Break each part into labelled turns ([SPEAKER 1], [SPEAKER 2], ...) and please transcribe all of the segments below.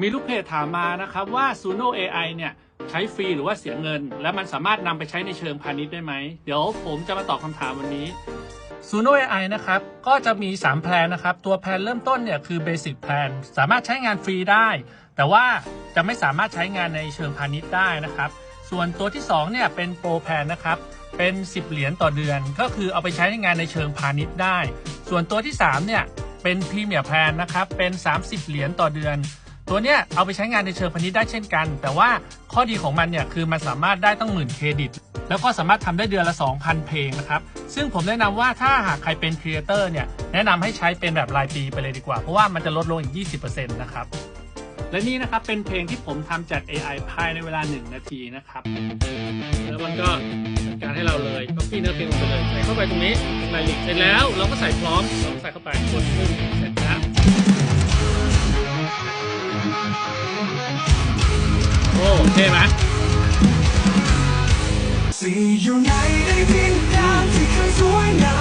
[SPEAKER 1] มีลูกเพจถามมานะครับว่า Suno AI เนี่ยใช้ฟรีหรือว่าเสียเงิน และมันสามารถนำไปใช้ในเชิงพาณิชย์ได้ไหม เดี๋ยวผมจะมาตอบคำถามวันนี้ Suno AI นะครับ ก็จะมี 3 แพลนนะครับ ตัวแพลนเริ่มต้นเนี่ยคือ Basic Plan สามารถใช้งานฟรีได้ แต่ว่าจะไม่สามารถใช้งานในเชิงพาณิชย์ได้นะครับ ส่วนตัวที่ 2 เนี่ยเป็น Pro Plan นะครับ เป็น 10 เหรียญต่อเดือน ก็คือเอาไปใช้ในงานในเชิงพาณิชย์ได้ ส่วนตัวที่ 3 เนี่ยเป็นพรีเมียร์แพลนนะครับ เป็น 30 เหรียญต่อเดือน ตัวเนี้ยเอาไปใช้งานในเชิงพาณิชย์ได้เช่นกัน แต่ว่าข้อดีของมันเนี่ยคือมันสามารถได้ตั้งหมื่นเครดิต แล้วก็สามารถทำได้เดือนละ 2,000 เพลงนะครับ ซึ่งผมแนะนำว่าถ้าหากใครเป็นครีเอเตอร์เนี่ยแนะนำให้ใช้เป็นแบบรายปีไปเลยดีกว่า เพราะว่ามันจะลดลงอีก 20%นะครับและนี่นะครับเป็นเพลงที่ผมทำจาก AI ภายในเวลา 1 นาทีนะครับ แล้วมันก็จัดการให้เราเลยก็พี่เนื้อเพลงลงไปเลยใส่เข้าไปตรงนี้รายละเอีเสร็จแล้วเราก็ใส่พร้อมเราใส่เข้าไปกดปุ่ม เไหม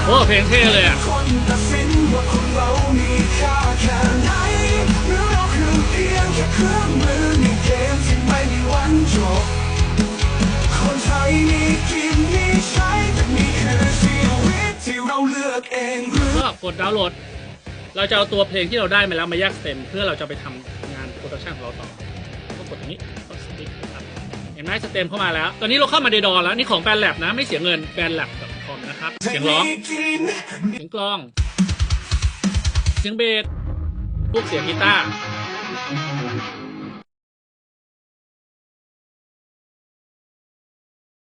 [SPEAKER 1] โอ้เพลงเท่เลยอะ
[SPEAKER 2] ก็ก
[SPEAKER 1] ดดาวน์โหลด เราจะเอาตัวเพลงที่เราได้มาแล้วมาแยกเต็ม เพื่อเราจะไปทำงานโปรดักชั่นของเราต่อ ก็กดตรงนี้ก็สติ๊กครับเห็นไหมสเต็มเข้ามาแล้ว ตอนนี้เราเข้ามาในดอแล้วนี่ของแบรนด์แลบนะ ไม่เสียเงินแบรนด์แลบกับคอมนะครับ เสียงร้อง เสียงกลอง เสียงเบสพวกเสียงกีตาร์